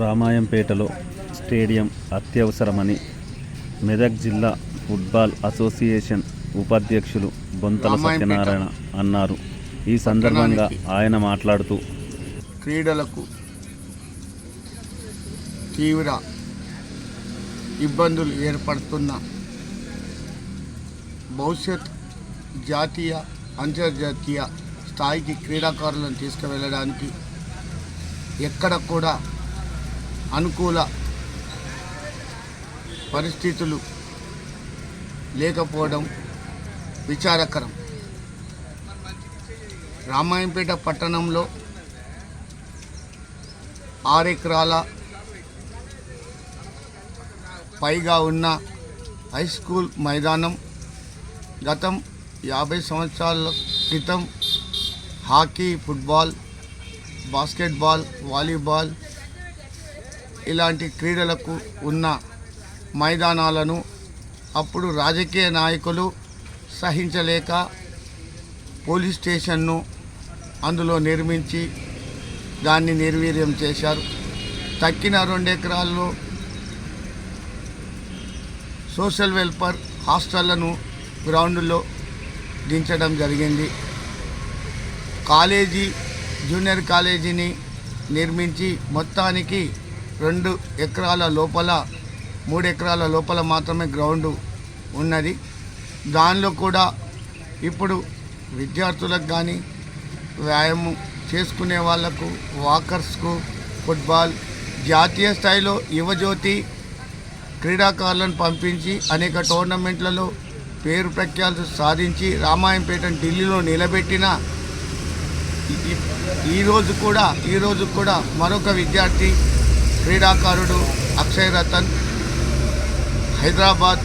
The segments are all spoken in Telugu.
రామాయంపేటలో స్టేడియం అత్యవసరమని మెదక్ జిల్లా ఫుట్బాల్ అసోసియేషన్ ఉపాధ్యక్షులు బొంతల. సత్యనారాయణ అన్నారు ఈ సందర్భంగా. ఆయన మాట్లాడుతూ క్రీడలకు తీవ్ర ఇబ్బందులు ఏర్పడుతున్న భవిష్యత్ జాతీయ అంతర్జాతీయ స్థాయికి క్రీడాకారులను తీసుకువెళ్ళడానికి ఎక్కడ కూడా అనుకూల పరిస్థితులు లేకపోవడం విచారకరం. రామాయంపేట పట్టణంలో ఆరెకరాల పైగా ఉన్న హై స్కూల్ మైదానం గతం యాభై సంవత్సరాల క్రితం హాకీ ఫుట్బాల్ బాస్కెట్బాల్ వాలీబాల్ ఇలాంటి క్రీడలకు ఉన్న మైదానాలను అప్పుడు రాజకీయ నాయకులు సహించలేక పోలీస్ స్టేషన్ను అందులో నిర్మించి దాన్ని నిర్వీర్యం చేశారు. తక్కిన రెండు ఎకరాల్లో సోషల్ వెల్ఫేర్ హాస్టళ్ళను గ్రౌండ్లో దించడం జరిగింది. కాలేజీ జూనియర్ కాలేజీని నిర్మించి మొత్తానికి రెండు ఎకరాల లోపల మూడు ఎకరాల లోపల మాత్రమే గ్రౌండ్ ఉన్నది. దానిలో కూడా ఇప్పుడు విద్యార్థులకు కానీ వ్యాయామం చేసుకునే వాళ్ళకు వాకర్స్కు ఫుట్బాల్ జాతీయ స్థాయిలో యువజ్యోతి క్రీడాకారులను పంపించి అనేక టోర్నమెంట్లలో పేరు ప్రఖ్యాలు సాధించి రామాయంపేటను ఢిల్లీలో నిలబెట్టిన ఈరోజు కూడా ఈరోజు కూడా మరొక విద్యార్థి క్రీడాకారుడు అక్షయ్ రతన్ హైదరాబాద్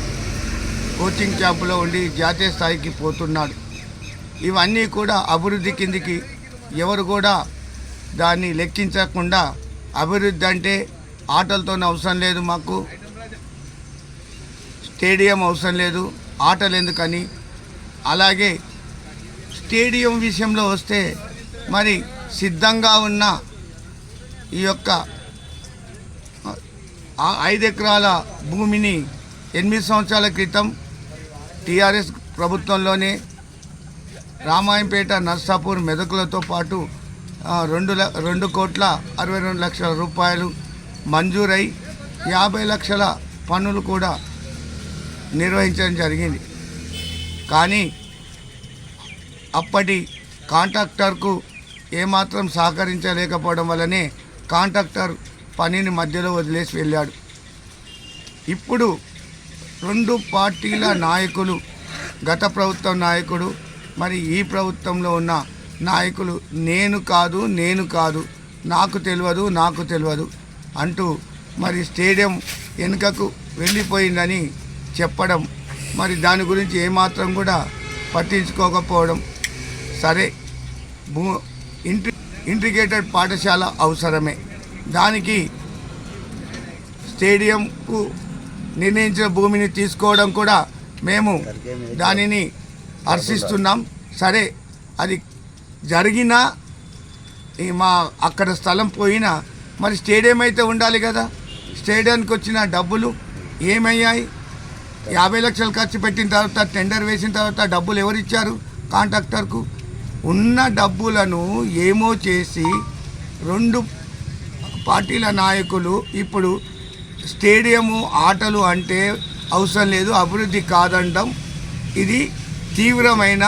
కోచింగ్ క్యాంపులో ఉండి జాతీయ స్థాయికి పోతున్నాడు. ఇవన్నీ కూడా అభివృద్ధి కిందికి ఎవరు కూడా దాన్ని లెక్కించకుండా అభివృద్ధి అంటే ఆటలతో అవసరం లేదు మాకు. స్టేడియం అవసరం లేదు ఆటలు ఎందుకని? అలాగే స్టేడియం విషయంలో వస్తే మరి సిద్ధంగా ఉన్న ఈ యొక్క ఆ ఐదు ఎకరాల భూమిని ఎనిమిది సంవత్సరాల క్రితం టీఆర్ఎస్ ప్రభుత్వంలోనే రామాయంపేట నర్సాపూర్ మెదకులతో పాటు రెండు ల రెండు కోట్ల అరవై రెండు లక్షల రూపాయలు మంజూరై యాభై లక్షల పన్నులు కూడా నిర్వహించడం జరిగింది. కానీ అప్పటి కాంట్రాక్టర్కు ఏమాత్రం సహకరించలేకపోవడం వల్లనే కాంట్రాక్టర్ పనిని మధ్యలో వదిలేసి వెళ్ళాడు. ఇప్పుడు రెండు పార్టీల నాయకులు గత ప్రభుత్వం నాయకుడు మరి ఈ ప్రభుత్వంలో ఉన్న నాయకులు నేను కాదు నేను కాదు నాకు తెలియదు నాకు తెలియదు అంటూ మరి స్టేడియం వెనుకకు వెళ్ళిపోయిందని చెప్పడం మరి దాని గురించి ఏమాత్రం కూడా పట్టించుకోకపోవడం సరే. భూ ఇంటి ఇంటిగ్రేటెడ్ పాఠశాల అవసరమే. దానికి స్టేడియంకు నిర్ణయించిన భూమిని తీసుకోవడం కూడా మేము దానిని హర్షిస్తున్నాం. సరే అది జరిగినా మా అక్కడ స్థలం పోయినా మరి స్టేడియం అయితే ఉండాలి కదా. స్టేడియానికి వచ్చిన డబ్బులు ఏమయ్యాయి? యాభై లక్షలు ఖర్చు పెట్టిన తర్వాత టెండర్ వేసిన తర్వాత డబ్బులు ఎవరిచ్చారు కాంట్రాక్టర్కు. ఉన్న డబ్బులను ఏమో చేసి రెండు పార్టీల నాయకులు ఇప్పుడు స్టేడియము ఆటలు అంటే అవసరం లేదు అభివృద్ధి కాదండం ఇది తీవ్రమైన